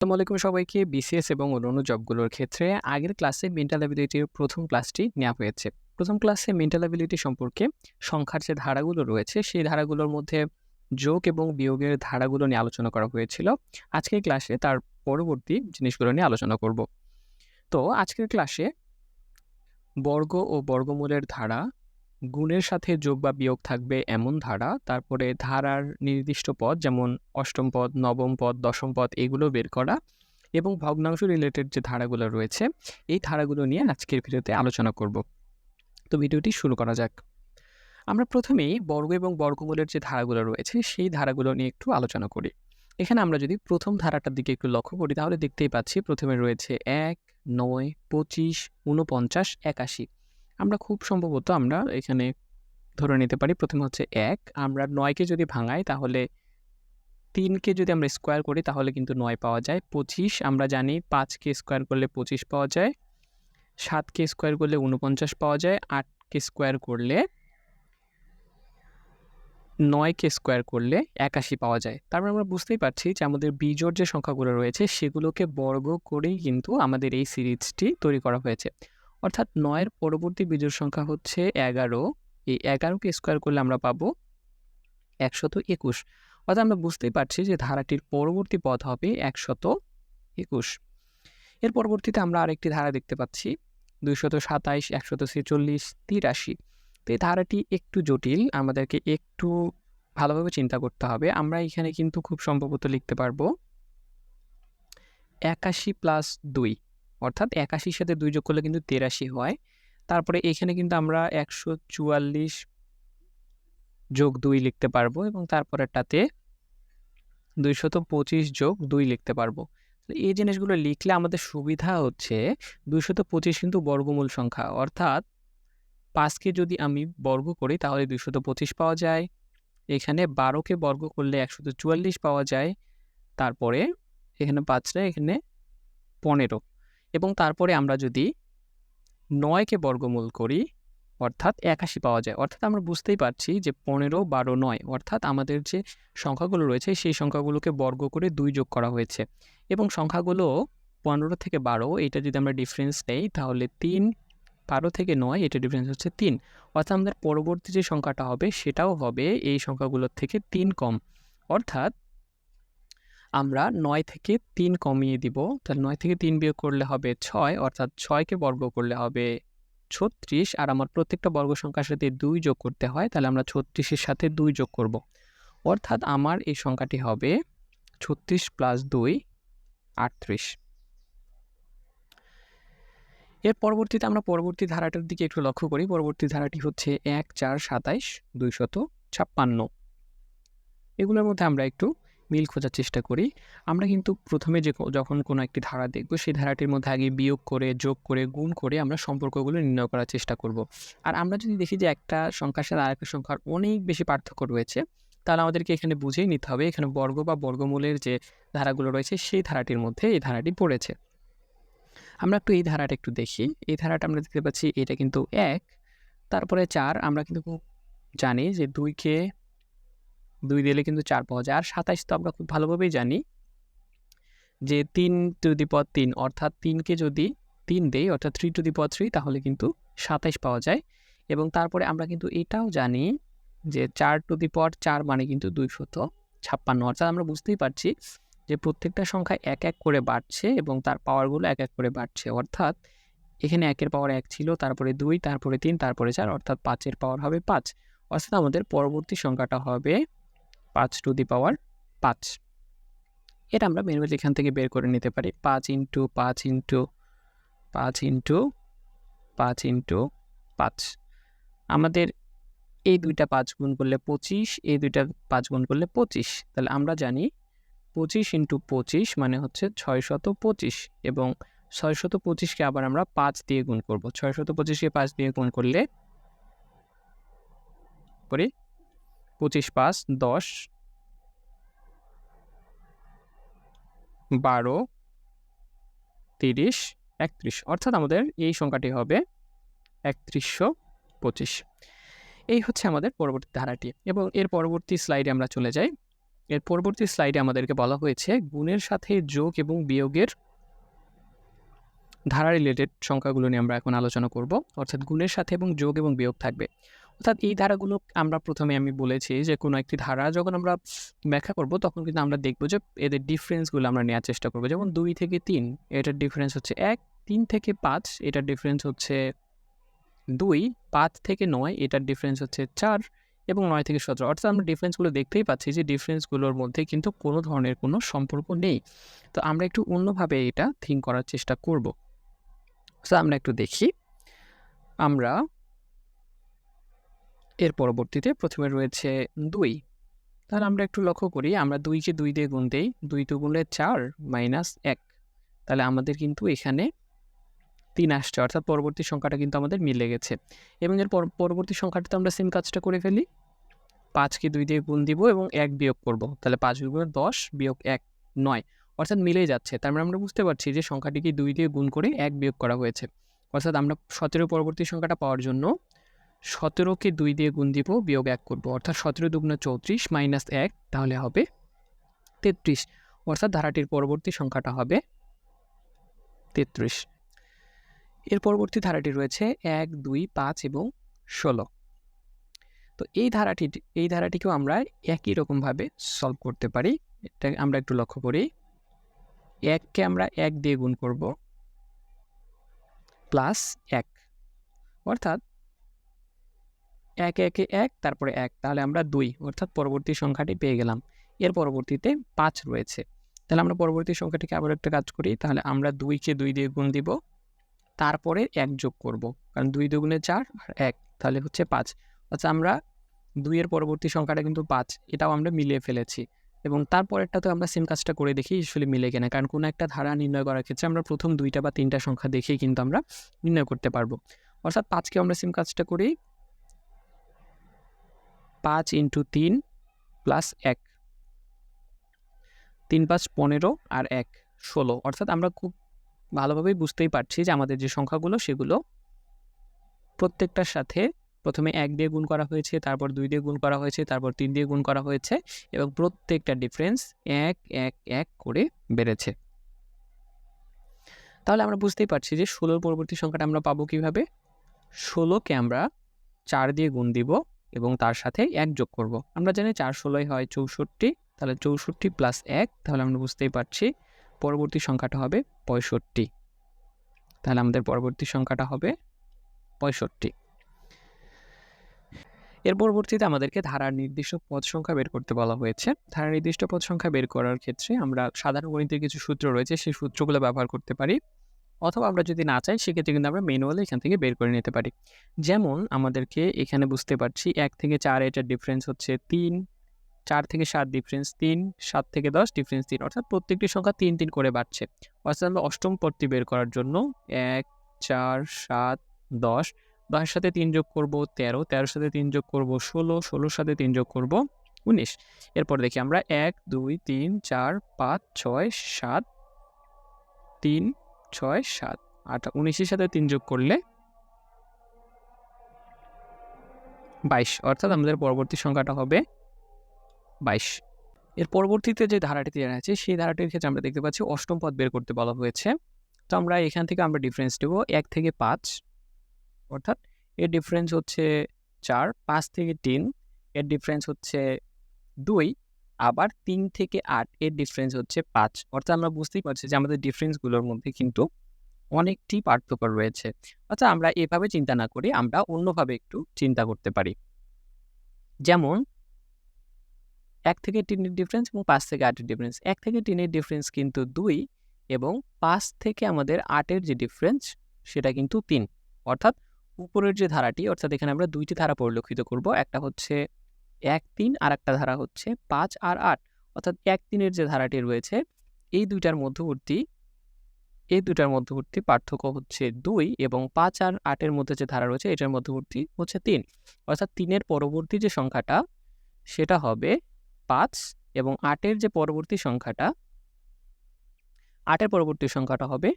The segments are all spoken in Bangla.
আসসালামু আলাইকুম সবাইকে। বিসিএস এবং অন্যান্য জবগুলোর ক্ষেত্রে আগের ক্লাসে মেন্টাল অ্যাবিলিটির প্রথম ক্লাসটি নেওয়া হয়েছে। প্রথম ক্লাসে মেন্টাল অ্যাবিলিটি সম্পর্কে সংখ্যার যে ধারাগুলো রয়েছে, সেই ধারাগুলোর মধ্যে যোগ এবং বিয়োগের ধারাগুলো নিয়ে আলোচনা করা হয়েছিল। আজকের ক্লাসে তার পরবর্তী জিনিসগুলো নিয়ে আলোচনা করব। তো আজকের ক্লাসে বর্গ ও বর্গমূলের ধারা গুণের সাথে যোগ বা বিয়োগ থাকবে এমন ধারা। তারপরে ধারার নির্দিষ্ট পদ যেমন অষ্টম পদ, নবম পদ, দশম পদ এগুলো বের করা এবং ভগ্নাংশ রিলেটেড যে ধারাগুলো রয়েছে, এই ধারাগুলো নিয়ে আজকের ভিডিওতে আলোচনা করব। তো ভিডিওটি শুরু করা যাক। আমরা প্রথমেই বর্গ এবং বর্গমূলের যে ধারাগুলো রয়েছে, সেই ধারাগুলো নিয়ে একটু আলোচনা করি। এখানে আমরা যদি প্রথম ধারাটার দিকে একটু লক্ষ্য করি, তাহলে দেখতেই পাচ্ছি প্রথমে রয়েছে এক, নয়, পঁচিশ, ঊনপঞ্চাশ, একাশি। আমরা খুব সম্ভবত আমরা এখানে ধরে নিতে পারি, প্রথমে হচ্ছে এক। আমরা নয়কে যদি ভাঙাই তাহলে তিনকে যদি আমরা স্কোয়ার করি তাহলে কিন্তু নয় পাওয়া যায়। পঁচিশ, আমরা জানি পাঁচকে স্কোয়ার করলে পঁচিশ পাওয়া যায়। সাতকে স্কোয়ার করলে উনপঞ্চাশ পাওয়া যায়। আটকে স্কোয়ার করলে নয়কে স্কোয়ার করলে একাশি পাওয়া যায়। তারপর আমরা বুঝতেই পারছি যে আমাদের বিজোড় যে সংখ্যাগুলো রয়েছে সেগুলোকে বর্গ করেই কিন্তু আমাদের এই সিরিজটি তৈরি করা হয়েছে। অর্থাৎ নয়ের পরবর্তী বিজোড় সংখ্যা হচ্ছে এগারো। এই এগারোকে স্কোয়ার করলে আমরা পাবো একশত একুশ। অর্থাৎ আমরা বুঝতেই পারছি যে ধারাটির পরবর্তী পদ হবে একশত একুশ। এর পরবর্তীতে আমরা আরেকটি ধারা দেখতে পাচ্ছি, দুইশত সাতাইশ, একশত ছেচল্লিশ, তিরাশি। তো এই ধারাটি একটু জটিল, আমাদেরকে একটু ভালোভাবে চিন্তা করতে হবে। আমরা এখানে কিন্তু খুব সম্ভবত লিখতে পারব একাশি প্লাস দুই। অর্থাৎ একাশির সাথে দুই যোগ করলে কিন্তু তেরাশি হয়। তারপরে এখানে কিন্তু আমরা একশো চুয়াল্লিশ যোগ দুই লিখতে পারব এবং তারপরেরটাতে দুইশত পঁচিশ যোগ দুই লিখতে পারব। এই জিনিসগুলো লিখলে আমাদের সুবিধা হচ্ছে দুইশত পঁচিশ কিন্তু বর্গমূল সংখ্যা। অর্থাৎ পাঁচকে যদি আমি বর্গ করি তাহলে দুইশত পঁচিশ পাওয়া যায়। এখানে বারোকে বর্গ করলে একশত চুয়াল্লিশ পাওয়া যায়। তারপরে এখানে পাঁচটা, এখানে পনেরো। এবং তারপরে আমরা যদি নয়কে বর্গমূল করি, অর্থাৎ একাশি পাওয়া যায়। অর্থাৎ আমরা বুঝতেই পারছি যে পনেরো, বারো, নয়, অর্থাৎ আমাদের যে সংখ্যাগুলো রয়েছে, সেই সংখ্যাগুলোকে বর্গ করে দুই যোগ করা হয়েছে। এবং সংখ্যাগুলো পনেরো থেকে বারো, এটা যদি আমরা ডিফারেন্স নেই, তাহলে তিন, বারো থেকে নয়, এটা ডিফারেন্স হচ্ছে তিন। অর্থাৎ আমাদের পরবর্তী যে সংখ্যাটা হবে, সেটাও হবে এই সংখ্যাগুলোর থেকে তিন কম। অর্থাৎ আমরা নয় থেকে তিন কমিয়ে দিব। তাহলে নয় থেকে তিন বিয়োগ করলে হবে ছয়, অর্থাৎ ছয়কে বর্গ করলে হবে ছত্রিশ। আর আমার প্রত্যেকটা বর্গ সংখ্যার সাথে দুই যোগ করতে হয়, তাহলে আমরা ছত্রিশের সাথে দুই যোগ করব। অর্থাৎ আমার এই সংখ্যাটি হবে ছত্রিশ প্লাস দুই, আটত্রিশ। এর পরবর্তীতে আমরা পরবর্তী ধারাটার দিকে একটু লক্ষ্য করি। পরবর্তী ধারাটি হচ্ছে এক, চার, সাতাইশ, দুইশত ছাপ্পান্ন। এগুলোর মধ্যে আমরা একটু মিল খোঁজার চেষ্টা করি। আমরা কিন্তু প্রথমে যে যখন কোনো একটি ধারা দেখব, সেই ধারাটির মধ্যে আগে বিয়োগ করে, যোগ করে, গুণ করে আমরা সম্পর্কগুলো নির্ণয় করার চেষ্টা করব। আর আমরা যদি দেখি যে একটা সংখ্যার সাথে আরেকটা সংখ্যার অনেক বেশি পার্থক্য রয়েছে, তাহলে আমাদেরকে এখানে বুঝেই নিতে হবে, এখানে বর্গ বা বর্গমূলের যে ধারাগুলো রয়েছে, সেই ধারাটির মধ্যে এই ধারাটি পড়েছে। আমরা একটু এই ধারাটা একটু দেখি। এই ধারাটা আমরা দেখতে পাচ্ছি, এটা কিন্তু এক, তারপরে চার, আমরা কিন্তু জানি যে দুইকে দুই দিলে কিন্তু চার পাওয়া যায়। আর সাতাইশ তো আমরা খুব ভালোভাবেই জানি যে তিন টু দি পদ তিন, অর্থাৎ তিনকে যদি তিন দেই, অর্থাৎ থ্রি টু দি পদ থ্রি, তাহলে কিন্তু সাতাইশ পাওয়া যায়। এবং তারপরে আমরা কিন্তু এটাও জানি যে চার টু দি পর চার মানে কিন্তু দুইশত ছাপ্পান্ন। অর্থাৎ আমরা বুঝতেই পারছি যে প্রত্যেকটা সংখ্যা এক এক করে বাড়ছে এবং তার পাওয়ারগুলো এক এক করে বাড়ছে। অর্থাৎ এখানে একের পাওয়ার এক ছিল, তারপরে দুই, তারপরে তিন, তারপরে চার, অর্থাৎ পাঁচের পাওয়ার হবে পাঁচ। অর্থাৎ আমাদের পরবর্তী সংখ্যাটা হবে পাঁচ টু দি পাওয়ার পাঁচ। এটা আমরা ম্যানুয়ালি এখান থেকে বের করে নিতে পারি। পাঁচ ইন্টু পাঁচ ইন্টু পাঁচ ইন্টু পাঁচ ইন্টু, পাঁচ। আমাদের এই দুইটা পাঁচ গুণ করলে পঁচিশ, এই দুইটা পাঁচ গুণ করলে পঁচিশ। তাহলে আমরা জানি পঁচিশ ইন্টু পঁচিশ মানে হচ্ছে ছয়শত পঁচিশ এবং ছয় শত পঁচিশকে আবার আমরা পাঁচ দিয়ে গুণ করব। ছয়শত পঁচিশকে পাঁচ দিয়ে গুণ করলে করি? পঁচিশ পাঁচ, দশ। বারো। তিরিশ, একত্রিশ। অর্থাৎ আমাদের এই সংখ্যাটি হবে একত্রিশশো পঁচিশ। এই হচ্ছে আমাদের পরবর্তী ধারাটি এবং এর পরবর্তী স্লাইডে আমরা চলে যাই। এর পরবর্তী স্লাইডে আমাদেরকে বলা হয়েছে গুণের সাথে যোগ এবং বিয়োগের ধারা রিলেটেড সংখ্যাগুলো নিয়ে আমরা এখন আলোচনা করব। অর্থাৎ গুণের সাথে এবং যোগ এবং বিয়োগ থাকবে। অর্থাৎ এই ধারাগুলো আমরা প্রথমে আমি বলেছি যে কোনো একটি ধারা যখন আমরা ব্যাখ্যা করব তখন কিন্তু আমরা দেখব যে এদের ডিফারেন্সগুলো আমরা নেওয়ার চেষ্টা করব। যেমন দুই থেকে তিন এটার ডিফারেন্স হচ্ছে এক তিন থেকে পাঁচ এটার ডিফারেন্স হচ্ছে দুই পাঁচ থেকে নয় এটার ডিফারেন্স হচ্ছে চার এবং নয় থেকে সতেরো। অর্থাৎ আমরা ডিফারেন্সগুলো দেখতেই পাচ্ছি যে ডিফারেন্সগুলোর মধ্যে কিন্তু কোনো ধরনের কোনো সম্পর্ক নেই। তো আমরা একটু অন্যভাবে এটা থিঙ্ক করার চেষ্টা করব। সো আমরা একটু দেখি। আমরা এর পরবর্তীতে প্রথমে রয়েছে দুই। তাহলে আমরা একটু লক্ষ্য করি, আমরা দুইকে দুই দিয়ে গুণ দিই, দুই তো গুণলে চার মাইনাস এক। তাহলে আমাদের কিন্তু এখানে তিন আসছে, অর্থাৎ পরবর্তী সংখ্যাটা কিন্তু আমাদের মিলে গেছে। এবং এর পরবর্তী সংখ্যাটাতে আমরা সেম কাজটা করে ফেলি। পাঁচকে দুই দিয়ে গুণ দিব এবং এক বিয়োগ করব। তাহলে পাঁচ গুণ দশ বিয়োগ এক নয়, অর্থাৎ মিলেই যাচ্ছে। তার মানে আমরা বুঝতে পারছি যে সংখ্যাটিকে দুই দিয়ে গুণ করে এক বিয়োগ করা হয়েছে। অর্থাৎ আমরা সতেরো পরবর্তী সংখ্যাটা পাওয়ার জন্য সতেরোকে দুই দিয়ে গুণ দিব, বিয়োগ এক করব। অর্থাৎ সতেরো দুগুণ চৌত্রিশ মাইনাস এক, তাহলে হবে তেত্রিশ। অর্থাৎ ধারাটির পরবর্তী সংখ্যাটা হবে তেত্রিশ। এর পরবর্তী ধারাটি রয়েছে এক, দুই, পাঁচ এবং ষোলো। তো এই ধারাটি, এই ধারাটিকেও আমরা একই রকমভাবে সলভ করতে পারি। এটা আমরা একটু লক্ষ্য করি। এককে আমরা এক দিয়ে গুণ করব প্লাস এক। অর্থাৎ এক, একে, এক, তারপরে এক, তাহলে আমরা দুই, অর্থাৎ পরবর্তী সংখ্যাটি পেয়ে গেলাম। এর পরবর্তীতে পাঁচ রয়েছে। তাহলে আমরা পরবর্তী সংখ্যাটিকে আবার একটা কাজ করি, তাহলে আমরা দুইকে দুই দিয়ে গুণ দিব, তারপরে এক যোগ করব, কারণ দুই দুগুণে চার আর এক, তাহলে হচ্ছে পাঁচ। আচ্ছা আমরা দুইয়ের পরবর্তী সংখ্যাটা কিন্তু পাঁচ, এটাও আমরা মিলিয়ে ফেলেছি। এবং তারপরেরটা তো আমরা সেম কাজটা করে দেখি আসলে মিলে কিনা, কারণ কোনো একটা ধারা নির্ণয় করার ক্ষেত্রে আমরা প্রথম দুইটা বা তিনটা সংখ্যা দেখেই কিন্তু আমরা নির্ণয় করতে পারব। অর্থাৎ পাঁচকে আমরা সেম কাজটা করি পাঁচ ইন্টু তিন প্লাস এক। তিন পাঁচ পনেরো আর এক ষোলো। অর্থাৎ আমরা খুব ভালোভাবেই বুঝতেই পারছি যে আমাদের যে সংখ্যাগুলো, সেগুলো প্রত্যেকটার সাথে প্রথমে এক দিয়ে গুণ করা হয়েছে, তারপর দুই দিয়ে গুণ করা হয়েছে, তারপর তিন দিয়ে গুণ করা হয়েছে এবং প্রত্যেকটা ডিফারেন্স এক এক এক করে বেড়েছে। তাহলে আমরা বুঝতেই পারছি যে ষোলোর পরবর্তী সংখ্যাটা আমরা পাবো কীভাবে? ষোলোকে আমরা চার দিয়ে গুণ দিব এবং তার সাথে এক যোগ করব। আমরা জানি চার ষোলোই হয় চৌষট্টি, তাহলে চৌষট্টি প্লাস এক, তাহলে আমরা বুঝতেই পারছি পরবর্তী সংখ্যাটা হবে পঁয়ষট্টি। তাহলে আমাদের পরবর্তী সংখ্যাটা হবে পঁয়ষট্টি। এর পরবর্তীতে আমাদেরকে ধারার নির্দিষ্ট পদ সংখ্যা বের করতে বলা হয়েছে। ধারার নির্দিষ্ট পদ সংখ্যা বের করার ক্ষেত্রে আমরা সাধারণ গণিতের কিছু সূত্র রয়েছে, সেই সূত্রগুলো ব্যবহার করতে পারি। অথবা আমরা যদি না চাই, সেক্ষেত্রে কিন্তু আমরা ম্যানুয়ালি এখান থেকে বের করে নিতে পারি। যেমন আমাদেরকে এখানে বুঝতে পারছি, এক থেকে চার এটার ডিফারেন্স হচ্ছে তিন, চার থেকে সাত ডিফারেন্স তিন, সাত থেকে দশ ডিফারেন্স তিন। অর্থাৎ প্রত্যেকটি সংখ্যা তিন তিন করে বাড়ছে। অর্থাৎ আমরা অষ্টম পদটি বের করার জন্য এক, চার, সাত, দশ, দশের সাথে তিন যোগ করব তেরো, তেরোর সাথে তিন যোগ করব ষোলো, ষোলোর সাথে তিন যোগ করব উনিশ। এরপর দেখি আমরা এক, দুই, তিন, চার, পাঁচ, ছয়, সাত, তিন ছয়, সাত, আট, উনিশের সাথে তিন যোগ করলে বাইশ। অর্থাৎ আমাদের পরবর্তী সংখ্যাটা হবে বাইশ। এর পরবর্তীতে যে ধারাটি দেওয়া আছে, সেই ধারাটির ক্ষেত্রে আমরা দেখতে পাচ্ছি অষ্টম পদ বের করতে বলা হয়েছে। তো আমরা এখান থেকে আমরা ডিফারেন্স দেবো এক থেকে পাঁচ। অর্থাৎ এর ডিফারেন্স হচ্ছে চার, পাঁচ থেকে তিন। এর ডিফারেন্স হচ্ছে দুই। আবার তিন থেকে আট এর ডিফারেন্স হচ্ছে পাঁচ। অর্থাৎ আমরা বুঝতেই পারছি যে আমাদের ডিফারেন্সগুলোর মধ্যে কিন্তু অনেকটি পার্থক্য রয়েছে। অর্থাৎ আমরা এভাবে চিন্তা না করে আমরা অন্যভাবে একটু চিন্তা করতে পারি। যেমন, এক থেকে তিনের ডিফারেন্স এবং পাঁচ থেকে আটের ডিফারেন্স এক থেকে তিনের ডিফারেন্স কিন্তু দুই এবং পাঁচ থেকে আমাদের আটের যে ডিফারেন্স সেটা কিন্তু তিন। অর্থাৎ উপরের যে ধারাটি, অর্থাৎ এখানে আমরা দুইটি ধারা পরিলক্ষিত করব। একটা হচ্ছে এক তিন আর একটা ধারা হচ্ছে পাঁচ আর আট। অর্থাৎ এক তিনের যে ধারাটি রয়েছে, এই দুইটার মধ্যবর্তী, এই দুটার মধ্যবর্তী পার্থক্য হচ্ছে দুই এবং পাঁচ আর আটের মধ্যে যে ধারা রয়েছে, এটার মধ্যবর্তী হচ্ছে তিন। অর্থাৎ তিনের পরবর্তী যে সংখ্যাটা, সেটা হবে পাঁচ এবং আটের যে পরবর্তী সংখ্যাটা, আটের পরবর্তী সংখ্যাটা হবে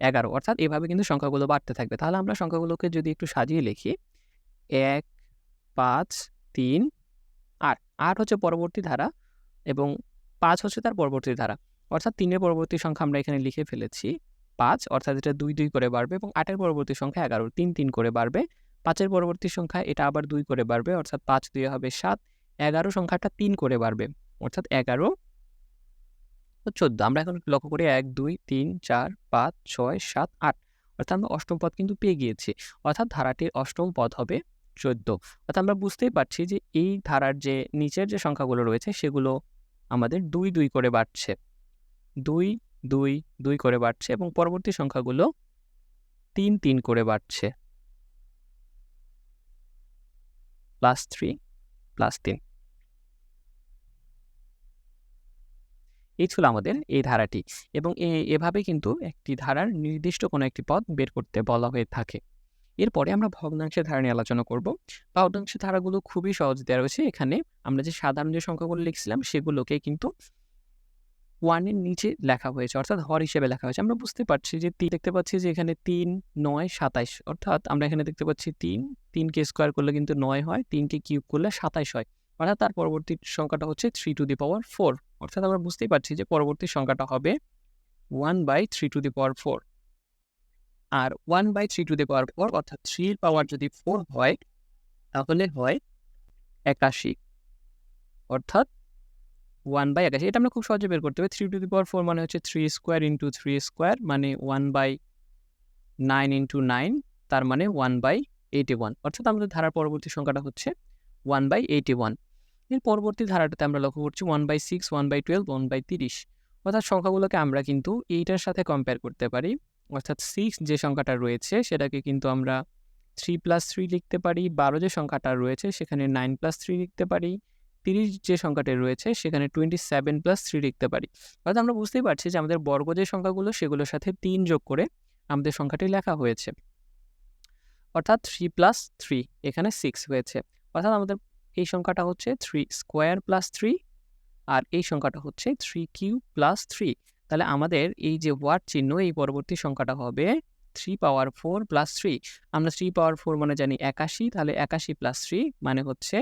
এগারো। অর্থাৎ এভাবে কিন্তু সংখ্যাগুলো বাড়তে থাকবে। তাহলে আমরা সংখ্যাগুলোকে যদি একটু সাজিয়ে লিখি, এক পাঁচ, তিন, আট। আট হচ্ছে পরবর্তী ধারা এবং পাঁচ হচ্ছে তার পরবর্তী ধারা। অর্থাৎ তিনের পরবর্তী সংখ্যা আমরা এখানে লিখে ফেলেছি। পাঁচ, অর্থাৎ এটা দুই দুই করে বাড়বে এবং আটের পরবর্তী সংখ্যা এগারো, তিন তিন করে বাড়বে। পাঁচের পরবর্তী সংখ্যা এটা আবার দুই করে বাড়বে, অর্থাৎ পাঁচ দুই হবে সাত। এগারো সংখ্যাটা তিন করে বাড়বে, অর্থাৎ এগারো চোদ্দ। আমরা এখন লক্ষ্য করি এক, দুই, তিন, চার, পাঁচ, ছয়, সাত, আট। অর্থাৎ আমরা অষ্টম পদ কিন্তু পেয়ে গিয়েছি। অর্থাৎ ধারাটির অষ্টম পদ হবে চোদ্দ। অর্থাৎ আমরা বুঝতেই পারছি যে এই ধারার যে নিচের যে সংখ্যাগুলো রয়েছে, সেগুলো আমাদের দুই দুই করে বাড়ছে। দুই দুই দুই করে বাড়ছে এবং পরবর্তী সংখ্যাগুলো তিন তিন করে বাড়ছে। প্লাস থ্রি, প্লাস তিন। এই ছিল আমাদের এই ধারাটি এবং এভাবে কিন্তু একটি ধারার নির্দিষ্ট কোনো একটি পথ বের করতে বলা হয়ে থাকে। এরপরে আমরা ভগ্নাংশের ধারা নিয়ে আলোচনা করব। ভগ্নাংশের ধারাগুলো খুবই সহজ দেওয়া রয়েছে এখানে। আমরা যে সাধারণ যে সংখ্যাগুলো লিখছিলাম, সেগুলোকে কিন্তু ওয়ানের নিচে লেখা হয়েছে, অর্থাৎ হর হিসেবে লেখা হয়েছে। আমরা বুঝতে পারছি যে তিন, দেখতে পাচ্ছি যে এখানে তিন, নয়, সাতাইশ। অর্থাৎ আমরা এখানে দেখতে পাচ্ছি তিন, তিনকে স্কোয়ার করলে কিন্তু নয় হয়, তিনকে কিউব করলে সাতাইশ হয়। অর্থাৎ তার পরবর্তী সংখ্যাটা হচ্ছে three to the power four অর্থাৎ আমরা বুঝতেই পারছি যে পরবর্তী সংখ্যাটা হবে one by three to the power four R one by three to the power four অর্থাৎ থ্রির পাওয়ার যদি ফোর হয়, তাহলে হয় একাশি। অর্থাৎ ওয়ান বাই একাশি। এটা আমরা খুব সহজে বের করতে হবে three to the power four মানে হচ্ছে three square into three square মানে one by nine into nine তার মানে ওয়ান বাই এইটি ওয়ান অর্থাৎ আমাদের ধারার পরবর্তী সংখ্যাটা হচ্ছে ওয়ান বাই এইটি ওয়ানের পরবর্তী ধারাটাতে আমরা লক্ষ্য করছি one by six one by twelve one by তিরিশ। অর্থাৎ সংখ্যাগুলোকে আমরা কিন্তু এইটার সাথে কম্পেয়ার করতে পারি। অর্থাৎ সিক্স যে সংখ্যাটা রয়েছে, সেটাকে কিন্তু আমরা থ্রি প্লাস থ্রি লিখতে পারি, বারো যে সংখ্যাটা রয়েছে, সেখানে নাইন প্লাস থ্রি লিখতে পারি, তিরিশ যে সংখ্যাটি রয়েছে, সেখানে টোয়েন্টি সেভেন প্লাস থ্রি লিখতে পারি। অর্থাৎ আমরা বুঝতেই পারছি যে আমাদের বর্গ যে সংখ্যাগুলো, সেগুলোর সাথে তিন যোগ করে আমাদের সংখ্যাটি লেখা হয়েছে। অর্থাৎ থ্রি প্লাস থ্রি এখানে সিক্স হয়েছে। অর্থাৎ আমাদের এই সংখ্যাটা হচ্ছে থ্রি স্কোয়ার প্লাস থ্রি আর এই সংখ্যাটা হচ্ছে থ্রি কিউ প্লাস থ্রি তাহলে আমাদের এই যে ওয়ার্ড চিহ্ন, এই পরবর্তী সংখ্যাটা হবে three power four plus three আমরা থ্রি পাওয়ার ফোর মানে জানি একাশি, তাহলে একাশি প্লাস থ্রি মানে হচ্ছে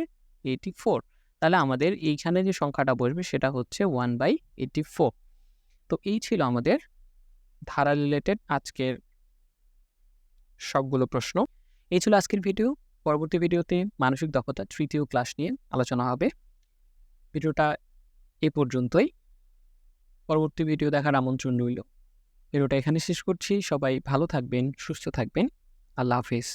এইটি ফোর তাহলে আমাদের এইখানে যে সংখ্যাটা বসবে সেটা হচ্ছে ওয়ান বাই এইটি ফোর তো এই ছিল আমাদের ধারা রিলেটেড আজকের সবগুলো প্রশ্ন। এই ছিল আজকের ভিডিও পরবর্তী ভিডিওতে মানসিক দক্ষতা তৃতীয় ক্লাস নিয়ে আলোচনা হবে। ভিডিওটা এ পর্যন্তই। পরবর্তী ভিডিও দেখার আমন্ত্রণ রইল। ভিডিওটা এখানে শেষ করছি। সবাই ভালো থাকবেন, সুস্থ থাকবেন। আল্লাহ হাফিজ।